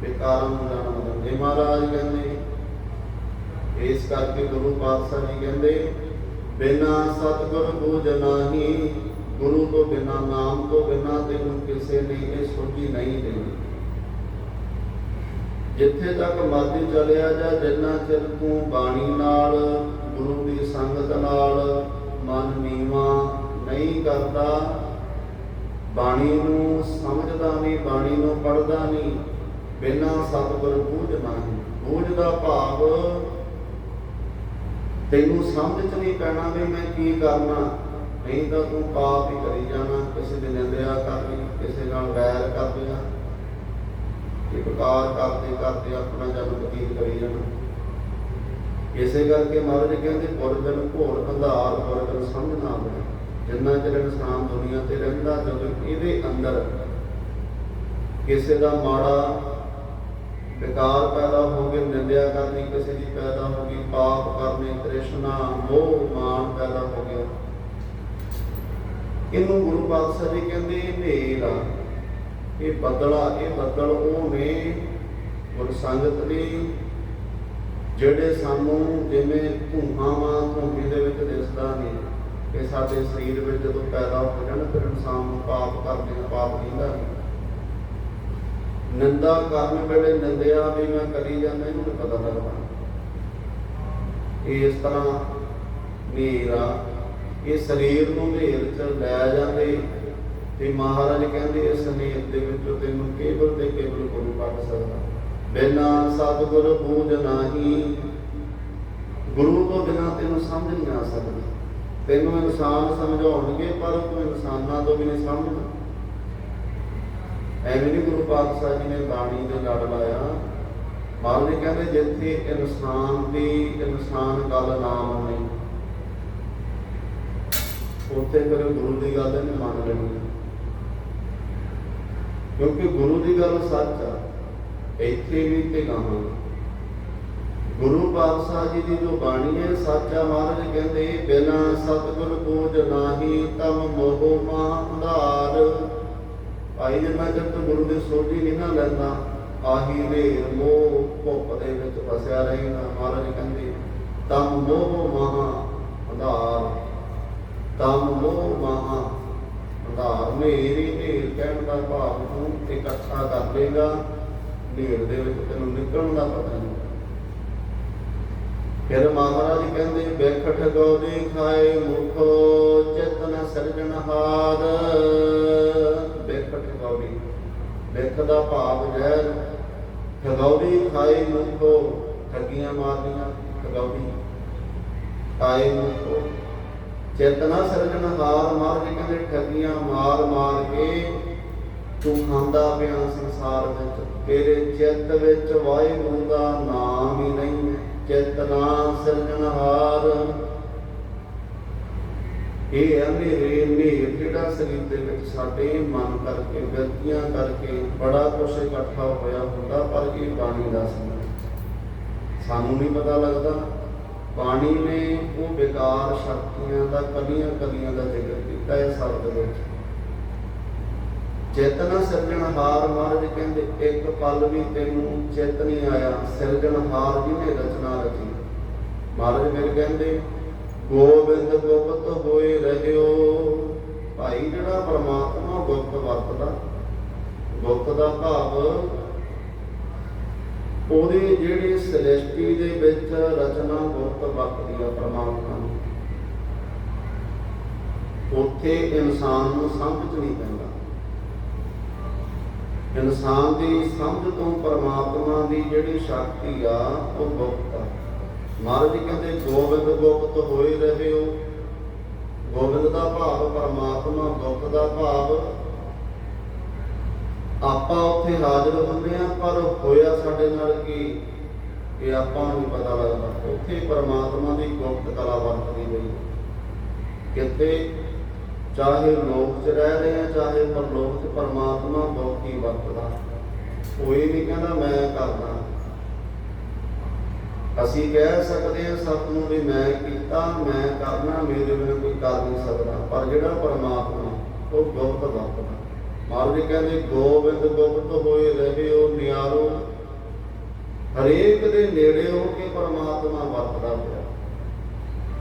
ਵਿਕਾਰਾਂ ਨੂੰ ਜਨਮ ਦਿੰਦੇ ਮਹਾਰਾਜ ਕਹਿੰਦੇ ਇਸ ਕਰਕੇ ਗੁਰੂ ਪਾਤਸ਼ਾਹ ਜੀ ਕਹਿੰਦੇ, ਬਿਨਾ ਸਤਿਗੁਰ ਬੂਝ ਨਾਹੀ, ਗੁਰੂ ਤੋਂ ਬਿਨਾ ਨਾਮ ਤੋਂ ਬਿਨਾ ਤੈਨੂੰ ਕਿਸੇ ਨੇ ਇਹ ਸੋਝੀ ਨਹੀਂ ਦੇਣੀ। ਜਿੱਥੇ ਤੱਕ ਮਰਜ਼ੀ ਚਲਿਆ ਜਾ, ਜਿੰਨਾ ਚਿਰ ਤੂੰ ਬਾਣੀ ਨਾਲ, ਗੁਰੂ ਦੀ ਸੰਗਤ ਨਾਲ ਮਨ ਨੀਵਾ ਨਹੀਂ ਕਰਦਾ, ਬਾਣੀ ਨੂੰ ਸਮਝਦਾ ਨਹੀਂ, ਬਾਣੀ ਨੂੰ ਪੜਦਾ ਨਹੀਂ, ਬਿਨਾ ਸਤਿਗੁਰ ਬੂਝ ਨਹੀਂ। ਬੂਝ ਦਾ ਭਾਵ ਤੈਨੂੰ ਸਮਝ ਚ ਨਹੀਂ ਪੈਣਾ ਵੀ ਮੈਂ ਕੀ ਕਰਨਾ। ਨਹੀਂ ਤਾਂ ਤੂੰ ਪਾਪ ਹੀ ਕਰੀ ਜਾਣਾ, ਕਿਸੇ ਦੀ ਨਿੰਦਿਆ ਕਰਨੀ ਕਿਸੇ ਨਾਲ ਵੈਰ ਕਰ ਲਿਆ। ਇਹ ਪ੍ਰਕਾਰ ਕਰਦੇ ਕਰਦੇ ਆਪਣਾ ਜਨਮ ਬਤੀਤ ਕਰੀ ਜਾਣਾ। ਇਸੇ ਕਰਕੇ ਮਹਾਰਾਜ ਕਹਿੰਦੇ ਗੁਰਬਿਨ ਘੋਰ ਅੰਧਾਰ ਗੁਰਬਿਨ ਸਮਝ ਨਾ ਆਵੇ ਜਿੰਨਾ ਚਿਰ ਇਨਸਾਨ ਦੁਨੀਆ ਤੇ ਰਹਿੰਦਾ, ਜਦੋਂ ਇਹਦੇ ਅੰਦਰ ਕਿਸੇ ਦਾ ਮਾੜਾ ਵਿਕਾਰ ਪੈਦਾ ਹੋ ਗਏ, ਨਿੰਦਿਆ ਕਰਨੀ, ਕਿਸੇ ਦੀ ਪੈਦਾ ਹੋ ਗਈ, ਪਾਪ ਕਰਨੇ, ਤ੍ਰਿਸ਼ਨਾ, ਮੋਹ ਮਾਨ ਪੈਦਾ ਹੋ ਗਿਆ। ਇਹਨੂੰ ਗੁਰੂ ਪਾਤਸ਼ਾਹ ਜੀ ਕਹਿੰਦੇ, ਇਹ ਹਨੇਰ ਆ, ਇਹ ਬੱਦਲਾ ਇਹ ਬੱਦਲ ਉਹ ਨੇ ਗੁਰ ਸੰਗਤ ਨੇ ਜਿਹੜੇ ਸਾਨੂੰ ਜਿਵੇਂ ਧੂਆਂ ਵਾਂ ਧੂੰਗੀ ਦੇ ਵਿੱਚ ਦਿਸਦਾ ਨਹੀਂ ਇਹ ਸਾਡੇ ਸਰੀਰ ਵਿੱਚ ਜਦੋਂ ਪੈਦਾ ਹੋ ਜਾਣ, ਫਿਰ ਇਨਸਾਨ ਨੂੰ ਪਾਪ ਕਰਦੇ ਆ ਪਾਪ ਦਿੰਦਾ ਨਹੀਂ ਨਿੰਦਾ ਕਰਨ ਵੇਲੇ ਨਿੰਦਿਆ ਵੀ ਮੈਂ ਕਰੀ ਜਾਂਦਾ ਇਹਨੂੰ ਨਹੀਂ ਪਤਾ ਲੱਗਦਾ ਇਸ ਤਰ੍ਹਾਂ ਮੇਰਾ ਇਹ ਸਰੀਰ ਨੂੰ ਹਨੇਰ ਚ ਲੈ ਜਾਂਦੇ। ਤੇ ਮਹਾਰਾਜ ਕਹਿੰਦੇ, ਇਸ ਹਨੇਰ ਦੇ ਵਿੱਚੋਂ ਤੈਨੂੰ ਕੇਵਲ ਤੇ ਕੇਵਲ ਗੁਰੂ ਕੱਢ ਸਕਦਾ। ਬਿਨਾ ਸਤਿਗੁਰ ਬੂਝ ਨਾਹੀ, ਗੁਰੂ ਤੋਂ ਬਿਨਾਂ ਤੈਨੂੰ ਸਮਝ ਨਹੀਂ ਆ ਸਕਦੀ। ਤੈਨੂੰ ਇਨਸਾਨ ਸਮਝਾਉਣਗੇ, ਪਰ ਤੂੰ ਇਨਸਾਨਾਂ ਤੋਂ ਵੀ ਨਹੀਂ ਸਮਝਦਾ। ਐਵੇਂ ਨਹੀਂ ਗੁਰੂ ਪਾਤਸ਼ਾਹ ਜੀ ਨੇ ਬਾਣੀ ਦੇ ਲੜ ਲਾਇਆ। ਮਹਾਰਾਜ ਕਹਿੰਦੇ, ਜਿੱਥੇ ਇਨਸਾਨ ਦੀ ਇਨਸਾਨ ਗੱਲ ਨਾ ਮੰਨੇ ਉੱਥੇ ਫਿਰ ਗੁਰੂ ਦੀ ਗੱਲ ਨਹੀਂ ਮੰਨ ਲੈਣੀ। ਕਿਉਂਕਿ ਗੁਰੂ ਦੀ ਗੱਲ ਸੱਚ ਆ, ਇੱਥੇ ਵੀ ਤੇ ਗਾਹਾਂ ਗੁਰੂ ਪਾਤਸ਼ਾਹ ਜੀ ਦੀ ਜੋ ਬਾਣੀ ਹੈ, ਸੱਚਾ ਮਹਾਰਾਜ ਕਹਿੰਦੇ, ਬਿਨਾ ਸਤਿਗੁਰ ਬੂਝ ਨਾਹੀ, ਤਮ ਮੋਹ ਮਾ ਅੰਧਾਰ। ਭਾਈ ਜੇ ਮੈਂ ਜਦ ਤੱਕ ਗੁਰੂ ਦੀ ਸੋਝੀ ਨਹੀਂ ਨਾ ਲੈਂਦਾ, ਆਹੀ ਹਨੇਰ ਮੋਹ ਭੁੱਖ ਦੇ ਵਿੱਚ ਫਸਿਆ ਰਹੇਗਾ ਮਹਾਰਾਜ ਕਹਿੰਦੇ ਤਮ ਮੋਹ ਮਹਾ ਅੰਧਾਰ ਤਮ ਮੋਹ ਮਹਾ ਅੰਧਾਰ। ਮੇਰੀ ਹਨੇਰ ਕਹਿਣ ਦਾ ਭਾਵ ਤੂੰ ਇਕੱਠਾ ਕਰ ਲੇਗਾ ਹਨੇਰ ਦੇ ਵਿੱਚ ਤੈਨੂੰ ਨਿਕਲਣ ਦਾ ਪਤਾ ਨਹੀਂ। ਫਿਰ ਮਹਾਰਾਜ ਕਹਿੰਦੇ ਬੇਖਟ ਗੋਦੀ ਖਾਏ ਮੁਖੋ ਚੇਤਨ ਸਿਰਜਣਹਾਰ ਬੇਖਟ ਗੌਰੀ ਬੇਖ ਦਾ ਭਾਵ ਜ਼ਹਿਰ ਖਗੌਰੀ ਖਾਏ ਮੁਖੋ ਠੱਗੀਆਂ ਮਾਰਦੀਆਂ ਖਗੌਰੀ ਖਾਏ ਮੁਖੋ ਚੇਤਨਾ ਸਿਰਜਣਹਾਰ ਮਹਾਰਾਜ ਕਹਿੰਦੇ ਠੱਗੀਆਂ ਮਾਰ ਮਾਰ ਕੇ ਤੂੰ ਖਾਂਦਾ ਪਿਆ ਸੰਸਾਰ ਵਿੱਚ। ਤੇਰੇ ਚਿੱਤ ਵਿੱਚ ਵਾਹਿਗੁਰੂ ਦਾ ਨਾਮ ਹੀ ਨਹੀਂ ਚੇਤਨਾ ਸਿਰਜਣ ਹਾਰ ਇਹ ਹਨੇਰੇ ਹਨੇਰ ਜਿਹੜਾ ਸਰੀਰ ਦੇ ਵਿੱਚ ਸਾਡੇ ਮਨ ਕਰਕੇ, ਗਲਤੀਆਂ ਕਰਕੇ ਬੜਾ ਕੁਛ ਇਕੱਠਾ ਹੋਇਆ ਹੁੰਦਾ, ਪਰ ਇਹ ਬਾਣੀ ਦਾ ਸਮਝ ਸਾਨੂੰ ਨਹੀਂ ਪਤਾ ਲੱਗਦਾ। ਬਾਣੀ ਨੇ ਉਹ ਵਿਕਾਰ ਸ਼ਕਤੀਆਂ ਦਾ ਕਲੀਆਂ ਕਲੀਆਂ ਦਾ ਜ਼ਿਕਰ ਕੀਤਾ ਹੈ ਸ਼ਬਦ ਵਿੱਚ। ਚੇਤਨਾ ਸਿਰਜਣਹਾਰ ਮਹਾਰਾਜ ਕਹਿੰਦੇ, ਇੱਕ ਪਲ ਵੀ ਤੈਨੂੰ ਚੇਤ ਨਹੀਂ ਆਇਆ। ਸਿਰਜਣਹਾਰ ਜਿਹਨੇ ਰਚਨਾ ਰਚੀ। ਮਹਾਰਾਜ ਮੇਰੇ ਕਹਿੰਦੇ ਗੋਬਿੰਦ ਗੁਪਤ ਹੋਏ ਰਹਿਓ। ਭਾਈ ਜਿਹੜਾ ਪਰਮਾਤਮਾ ਗੁਪਤ ਵਰਤਦਾ, ਗੁਪਤ ਦਾ ਭਾਵ ਉਹਦੀ ਜਿਹੜੀ ਸ੍ਰਿਸ਼ਟੀ ਦੇ ਵਿੱਚ ਰਚਨਾ ਗੁਪਤ ਵਰਤਦੀ ਆ ਪਰਮਾਤਮਾ ਨੂੰ ਉੱਥੇ ਇਨਸਾਨ ਨੂੰ ਸਮਝ ਨਹੀਂ ਪੈਂਦਾ। ਇਨਸਾਨ ਦੀ ਸਮਝ ਤੋਂ ਪਰਮਾਤਮਾ ਦੀ ਜਿਹੜੀ ਸ਼ਕਤੀ ਆ, ਉਹ ਗੁਪਤ ਆ। ਮਹਾਰਾਜ ਜੀ ਕਹਿੰਦੇ ਗੋਬਿੰਦ ਗੁਪਤ ਹੋਏ ਰਹੇ ਹੋ ਗੋਬਿੰਦ ਦਾ ਭਾਵ ਪਰਮਾਤਮਾ, ਗੁਪਤ ਦਾ ਭਾਵ। ਆਪਾਂ ਉੱਥੇ ਹਾਜ਼ਰ ਹੁੰਦੇ ਆ ਪਰ ਹੋਇਆ ਸਾਡੇ ਨਾਲ ਕੀ? ਇਹ ਆਪਾਂ ਨੂੰ ਪਤਾ ਲੱਗਦਾ। ਉੱਥੇ ਪਰਮਾਤਮਾ ਦੀ ਗੁਪਤ ਕਲਾ ਵਰਤਦੀ ਗਈ ਕਿਤੇ ਚਾਹੇ ਲੋਕ ਚ ਰਹਿ ਰਹੇ ਆ ਚਾਹੇ ਪਰਲੋਕ ਚ ਪਰਮਾਤਮਾ ਹੀ ਵਰਤਦਾ। ਕੋਈ ਨਹੀਂ ਕਹਿੰਦਾ, ਮੈਂ ਕਰਦਾ। ਅਸੀਂ ਕਹਿ ਸਕਦੇ ਹਾਂ ਸਭ ਨੂੰ ਵੀ ਮੈਂ ਕੀਤਾ, ਮੈਂ ਕਰਨਾ, ਮੇਰੇ ਬਿਨਾਂ ਕੋਈ ਕਰ ਨਹੀਂ ਸਕਦਾ। ਪਰ ਜਿਹੜਾ ਪਰਮਾਤਮਾ, ਉਹ ਗੁਪਤ ਵਰਤਦਾ ਮਹਾਰਾਜ ਕਹਿੰਦੇ, ਗੋਬਿੰਦ ਗੁਪਤ ਹੋਏ ਰਹੇ ਹੋ ਨਿਆਰੋ। ਹਰੇਕ ਦੇ ਨੇੜੇ ਹੋ ਕੇ ਪਰਮਾਤਮਾ ਵਰਤਦਾ ਪਿਆ।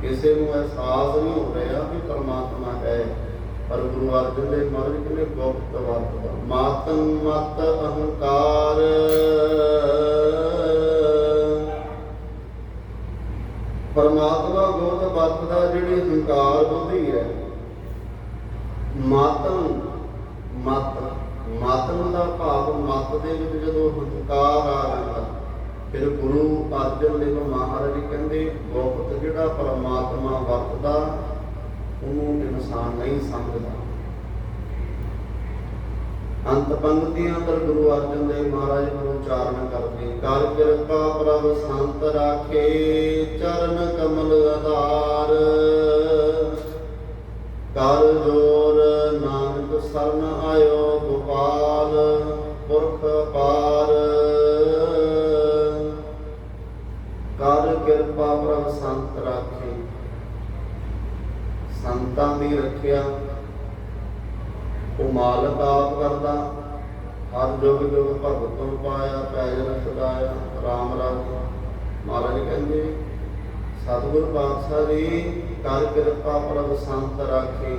ਕਿਸੇ ਨੂੰ ਅਹਿਸਾਸ ਨਹੀਂ ਹੋ ਰਿਹਾ ਵੀ ਪਰਮਾਤਮਾ ਹੈ। ਪਰ ਗੁਰੂ ਅਰਜਨ ਦੇਵ ਮਹਾਰਾਜ ਕਹਿੰਦੇ, ਗੁਪਤ ਵਰਤਦਾ ਮਾਤੰ ਮਤ ਅਹੰਕਾਰ ਪਰਮਾਤਮਾ ਗੁਪਤ ਵਰਤਦਾ ਜਿਹੜੀ ਹੰਕਾਰ ਬੁੱਧੀ ਹੈ, ਮਾਤਮ ਮਤ ਮਾਤਮ ਦਾ ਭਾਵ ਮਤ ਦੇ ਵਿੱਚ ਜਦੋਂ ਹੰਕਾਰ ਆ ਜਾਂਦਾ, ਫਿਰ ਗੁਰੂ ਅਰਜਨ ਦੇਵ ਮਹਾਰਾਜ ਜੀ ਕਹਿੰਦੇ, ਗੁਪਤ ਜਿਹੜਾ ਪਰਮਾਤਮਾ ਵਰਤਦਾ, ਉਹਨੂੰ ਇਨਸਾਨ ਨਹੀਂ ਸਮਝਦਾ। ਅੰਤ ਪੰਗਤੀਆਂ ਅੰਦਰ ਗੁਰੂ ਅਰਜਨ ਦੇਵ ਮਹਾਰਾਜ ਨੂੰ ਉਚਾਰਨ ਕਰਦੇ ਕਰ ਕਿਰਪਾ ਪ੍ਰਭ ਸੰਤ ਰਾਖੇ, ਚਰਨ ਕਮਲ ਆਧਾਰ। ਕਰ ਜੋਰ ਨਾਨਕ ਸਰਨ ਆਇਓ ਗੋਪਾਲ, ਪੁਰਖ ਪਾਰ। ਕਰ ਕਿਰਪਾ ਪ੍ਰਭ ਸੰਤ ਰਾਖੇ। ਸੰਤਾਂ ਦੀ ਰੱਖਿਆ ਉਹ ਮਾਲਕ ਆਪ ਕਰਦਾ, ਹਰ ਜੁਗ ਜੁਗ ਭਗਤ ਨੂੰ ਪਾਇਆ ਪੈਜਨ ਸਦਾਇਆ ਰਾਮ ਰਾਜ ਮਹਾਰਾਜ ਕਹਿੰਦੇ, ਸਤਿਗੁਰ ਪਾਤਸ਼ਾਹ ਜੀ, ਕਰ ਕਿਰਪਾ ਪ੍ਰਭ ਸੰਤ ਰਾਖੇ।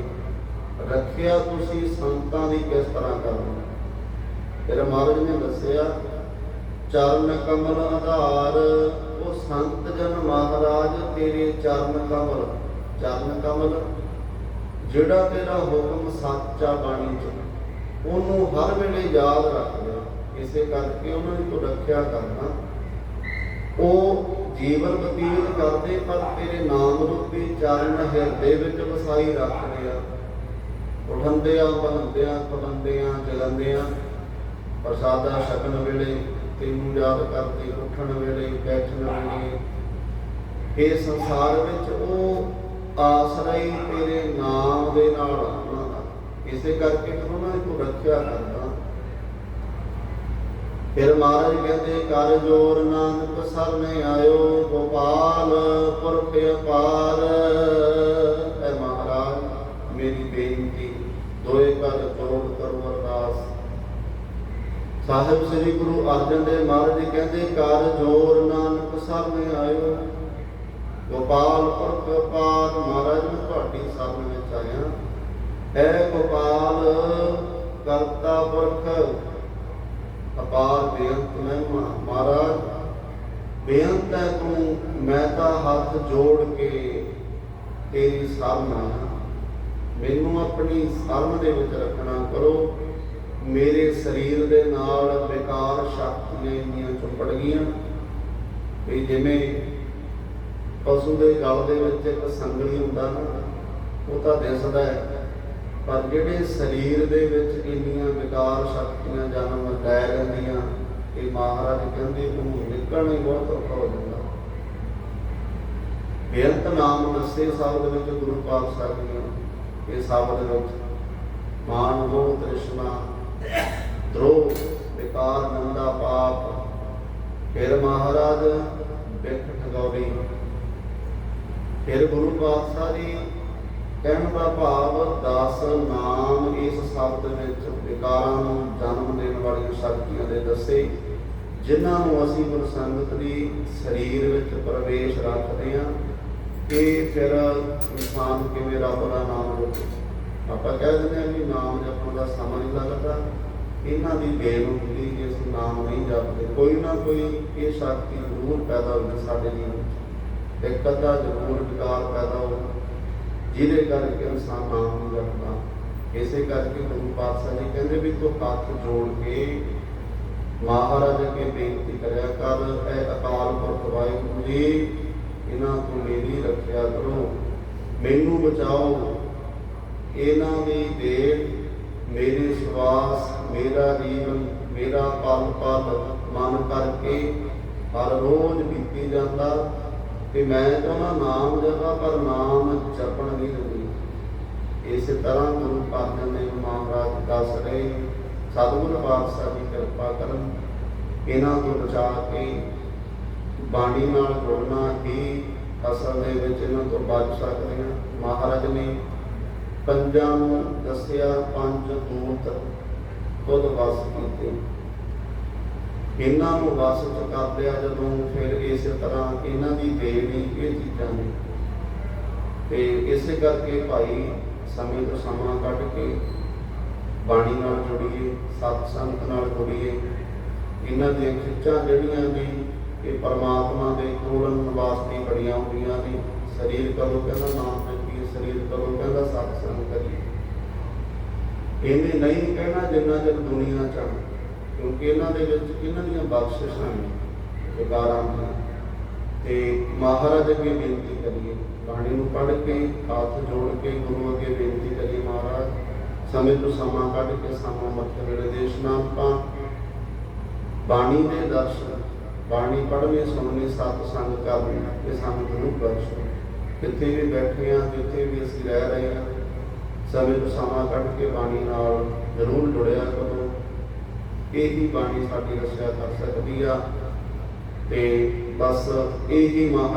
ਰੱਖਿਆ ਤੁਸੀਂ ਸੰਤਾਂ ਦੀ ਕਿਸ ਤਰ੍ਹਾਂ ਕਰਨਾ? ਫਿਰ ਮਹਾਰਾਜ ਨੇ ਦੱਸਿਆ, ਚਰਨ ਕਮਲ ਆਧਾਰ, ਉਹ ਸੰਤ ਜਨ ਮਹਾਰਾਜ, ਤੇਰੇ ਚਰਨ ਕਮਲ। ਚਰਨ ਕਮਲ ਜਿਹੜਾ ਤੇਰਾ ਹੁਕਮ ਸੱਚਾ ਬਾਣੀ ਚ, ਉਹਨੂੰ ਹਰ ਵੇਲੇ ਯਾਦ ਰੱਖਦੇ ਇਸੇ ਕਰਕੇ ਉਹਨਾਂ ਦੀ ਤੂੰ ਰੱਖਿਆ ਕਰਨਾ। ਉਹ ਜੀਵਨ ਬਤੀਤ ਕਰਦੇ, ਪਰ ਤੇਰੇ ਨਾਮ ਰੂਪੀ ਚਰਨ ਹਿਰਦੇ ਵਿੱਚ ਵਸਾਈ ਰੱਖਦੇ ਆ। ਉਠੰਦੇ ਆ ਬਹੰਦੇ ਆ ਪਤੰਦੇ ਆ ਜਲੰਦੇ ਆ ਪ੍ਰਸਾਦਾ ਛਕਣ ਵੇਲੇ, ਤੈਨੂੰ ਯਾਦ ਕਰਦੇ, ਉੱਠਣ ਵੇਲੇ, ਬੈਠਣ ਵੇਲੇ, ਇਹ ਸੰਸਾਰ ਵਿੱਚ ਉਹ ਆਸਰਾਈ ਤੇਰੇ ਨਾਮ ਦੇ ਨਾਲ ਉਹਨਾਂ ਦਾ ਇਸੇ ਕਰਕੇ ਉਹਨਾਂ ਦੀ ਤੂੰ ਰੱਖਿਆ ਕਰਦਾ ਫਿਰ ਮਹਾਰਾਜ ਕਹਿੰਦੇ, ਕਰ ਜੋਰ ਨਾਨਕ ਸਰਨੇ ਆਇਓ, ਗੋਪਾਲ ਪੁਰਖ ਅਪਾਰ। ਐ ਮਹਾਰਾਜ, ਮੇਰੀ ਬੇਨਤੀ, ਦੋਏ ਕਰ ਜੋੜ ਕਰੋ ਅਰਦਾਸ। ਸਾਹਿਬ ਸ੍ਰੀ ਗੁਰੂ ਅਰਜਨ ਦੇਵ ਮਹਾਰਾਜ ਕਹਿੰਦੇ, ਕਰ ਜੋਰ ਨਾਨਕ ਸਰਨੇ ਆਇਓ। ਗੋਪਾਲ ਪੁਰਖ ਅਪਾਰ ਮਹਾਰਾਜ, ਮੈਂ ਤੁਹਾਡੀ ਸ਼ਰਨ ਵਿੱਚ ਆਇਆ ਐ ਗੋਪਾਲ ਕਰਤਾ ਪੁਰਖ ਅਪਾਰ ਬੇਅੰਤ ਮਹਿਮਾ ਮਹਾਰਾਜ, ਬੇਅੰਤ ਹੈ ਤੂੰ, ਮੈਂ ਤਾਂ ਹੱਥ ਜੋੜ ਕੇ ਤੇਰੀ ਸ਼ਰਨ ਆਇਆ ਮੈਨੂੰ ਆਪਣੀ ਸਰਮ ਦੇ ਵਿੱਚ ਰੱਖਣਾ ਕਰੋ। ਮੇਰੇ ਸਰੀਰ ਦੇ ਨਾਲ ਬੇਕਾਰ ਸ਼ਕਤੀਆਂ ਇੰਨੀਆਂ ਚੁੰਬੜ ਗਈਆਂ ਵੀ ਜਿਵੇਂ ਪਸ਼ੂ ਦੇ ਗਲ ਦੇ ਵਿੱਚ ਇੱਕ ਸੰਗਣੀ ਹੁੰਦਾ ਨਾ, ਉਹ ਤਾਂ ਦਿਸਦਾ ਹੈ। ਪਰ ਜਿਹੜੇ ਸਰੀਰ ਦੇ ਵਿੱਚ ਇੰਨੀਆਂ ਵਿਕਾਰ ਸ਼ਕਤੀਆਂ ਜਨਮ ਲੈ ਲੈਂਦੀਆਂ ਇਹ ਮਹਾਰਾਜ ਕਹਿੰਦੇ ਉਹਨੂੰ ਨਿਕਲਣਾ ਹੀ ਬਹੁਤ ਔਖਾ ਹੋ ਜਾਂਦਾ। ਬੇਅੰਤ ਨਾਮ ਦੱਸੇ ਸ਼ਬਦ ਵਿੱਚ ਗੁਰੂ ਪਾਤਸ਼ਾਹ ਜੀ ਇਹ ਸ਼ਬਦ ਵਿੱਚ, ਮਾਨ ਮੋਹ ਤ੍ਰਿਸ਼ਨਾ, ਦਰੋਹ, ਵਿਕਾਰ ਨੰਦਾ ਪਾਪ, ਫਿਰ ਮਹਾਰਾਜ ਬਿਖ ਠਗੌੜੀ ਫਿਰ ਗੁਰੂ ਪਾਤਸ਼ਾਹ ਜੀ ਕਹਿਣ ਦਾ ਭਾਵ, ਦਸ ਨਾਮ ਇਸ ਸ਼ਬਦ ਵਿੱਚ ਵਿਕਾਰਾਂ ਨੂੰ ਜਨਮ ਦੇਣ ਵਾਲੀਆਂ ਸ਼ਕਤੀਆਂ ਦੇ ਦੱਸੇ, ਜਿਨ੍ਹਾਂ ਨੂੰ ਅਸੀਂ ਗੁਰਸੰਗਤ ਦੀ ਸਰੀਰ ਵਿੱਚ ਪ੍ਰਵੇਸ਼ ਰੱਖਦੇ ਹਾਂ। ਕਿ ਫਿਰ ਇਨਸਾਨ ਕਿਵੇਂ ਰੱਬ ਦਾ ਨਾਮ ਜਪੇ ਆਪਾਂ ਕਹਿ ਦਿੰਦੇ ਹਾਂ ਵੀ ਨਾਮ ਜਪਣ ਦਾ ਸਮਾਂ ਨਹੀਂ ਲੱਗਦਾ, ਇਹਨਾਂ ਦੀ ਦੇਣ ਹੁੰਦੀ ਜੇ ਅਸੀਂ ਨਾਮ ਨਹੀਂ ਜਪਦੇ। ਕੋਈ ਨਾ ਕੋਈ ਇਹ ਸ਼ਕਤੀ ਜ਼ਰੂਰ ਪੈਦਾ ਹੁੰਦੀ ਸਾਡੇ ਜੀਵਨ ਇੱਕ ਅੱਧਾ ਜ਼ਰੂਰ ਵਿਕਾਰ ਪੈਦਾ ਹੋ, ਜਿਹਦੇ ਕਰਕੇ ਇਨਸਾਨ ਨਾਮ ਨਹੀਂ ਜਪਦਾ ਇਸੇ ਕਰਕੇ ਗੁਰੂ ਪਾਤਸ਼ਾਹ ਜੀ ਕਹਿੰਦੇ ਵੀ ਤੂੰ ਹੱਥ ਜੋੜ ਕੇ ਮਹਾਰਾਜ ਅੱਗੇ ਬੇਨਤੀ ਕਰਿਆ ਕਰ ਐ ਅਕਾਲ ਪੁਰਖ ਵਾਹਿਗੁਰੂ ਜੀ, ਇਹਨਾਂ ਤੋਂ ਮੇਰੀ ਰੱਖਿਆ ਕਰੋ। ਮੈਨੂੰ ਬਚਾਓ। ਇਹਨਾਂ ਦੀ ਦੇਣ, ਮੇਰੇ ਸਵਾਸ, ਮੇਰਾ ਜੀਵਨ, ਮੇਰਾ ਪਲ ਪਲ ਮਨ ਕਰਕੇ ਹਰ ਰੋਜ਼ ਬੀਤੀ ਜਾਂਦਾ। ਤੇ ਮੈਂ ਚਾਹੁੰਦਾ ਨਾਮ ਜਪਾ, ਪਰ ਨਾਮ ਜਪਣ ਨਹੀਂ। ਦਿੰਦੀ ਇਸ ਤਰ੍ਹਾਂ ਗੁਰੂ ਅਰਜਨ ਦੇਵ ਮਹਾਰਾਜ ਦੱਸ ਰਹੇ, ਸਤਿਗੁਰ ਪਾਤਸ਼ਾਹ ਦੀ ਕਿਰਪਾ ਕਰਨ, ਇਹਨਾਂ ਤੋਂ ਬਚਾ ਕੇ ਬਾਣੀ ਨਾਲ ਜੁੜਨਾ ਹੀ ਅਸਲ ਦੇ ਵਿੱਚ ਇਹਨਾਂ ਤੋਂ ਬਚ ਸਕਦੇ ਹਾਂ। ਮਹਾਰਾਜ ਨੇ ਪੰਜਾਂ ਨੂੰ ਦੱਸਿਆ, ਪੰਜ ਦੂਤ ਖੁਦ ਵਸ ਕੀਤੇ। ਇਹਨਾਂ ਨੂੰ ਵਸ ਕਰ ਲਿਆ ਜਦੋਂ ਫਿਰ ਇਸ ਤਰ੍ਹਾਂ ਇਹਨਾਂ ਦੀ ਦੇਣੀ ਇਹ ਚੀਜ਼ਾਂ ਨੇ। ਤੇ ਇਸੇ ਕਰਕੇ ਭਾਈ ਸਮੇਂ ਤੋਂ ਸਮਾਂ ਕੱਢ ਕੇ ਬਾਣੀ ਨਾਲ ਜੁੜੀਏ, ਸਤ ਸੰਗਤ ਨਾਲ ਜੁੜੀਏ। ਇਹਨਾਂ ਦੀਆਂ ਖਿੱਚਾਂ ਜਿਹੜੀਆਂ ਨੇ, ਇਹ ਪਰਮਾਤਮਾ ਦੇ ਕੋਲਨ ਵਾਸਤੇ ਬੜੀਆਂ ਹੁੰਦੀਆਂ ਨੇ। ਸਰੀਰ ਕਦੋਂ ਕਹਿੰਦਾ ਨਾਮ ਜਪੀਏ, ਸਰੀਰ ਕਦੋਂ ਕਹਿੰਦਾ ਸਤ ਸੰਗ ਕਰੀਏ ਇਹਨੇ ਨਹੀਂ ਕਹਿਣਾ ਜਿੰਨਾ ਚਿਰ ਦੁਨੀਆ ਚ ਕਿਉਂਕਿ ਇਹਨਾਂ ਦੇ ਵਿੱਚ ਇਹਨਾਂ ਦੀਆਂ ਬਖਸ਼ਿਸ਼ਾਂ ਨੇ ਵਿਕਾਰਾਂ ਦੀਆਂ ਤੇ ਮਹਾਰਾਜ ਅੱਗੇ ਬੇਨਤੀ ਕਰੀਏ, ਬਾਣੀ ਨੂੰ ਪੜ੍ਹ ਕੇ, ਹੱਥ ਜੋੜ ਕੇ ਗੁਰੂ ਅੱਗੇ ਬੇਨਤੀ ਕਰੀਏ ਮਹਾਰਾਜ, ਸਮੇਂ ਤੋਂ ਸਮਾਂ ਕੱਢ ਕੇ ਸਾਨੂੰ ਮੱਥੇ ਵੇਲੇ ਦੇ ਇਸ਼ਨਾਨ ਪਾ ਬਾਣੀ ਦੇ ਦਰਸ਼ਨ, ਬਾਣੀ ਪੜ੍ਹਨੀ, ਸੁਣਨੇ ਸਤ ਸੰਗ ਕਰਨੀ, ਇਹ ਸਾਨੂੰ ਗੁਰੂ ਬਖਸ਼ੋ ਕਿੱਥੇ ਵੀ ਬੈਠੇ ਆ ਜਿੱਥੇ ਵੀ ਅਸੀਂ ਰਹਿ ਰਹੇ ਹਾਂ, ਸਮੇਂ ਤੋਂ ਸਮਾਂ ਕੱਢ ਕੇ ਬਾਣੀ ਨਾਲ ਜ਼ਰੂਰ ਜੁੜਿਆ ਕਰੋ। ਇਹੀ ਬਾਣੀ ਸਾਡੀ ਰਸਿਆ ਕਰ ਸਕਦੀ ਆ। ਤੇ ਬਸ ਇਹੀ ਮਹਾ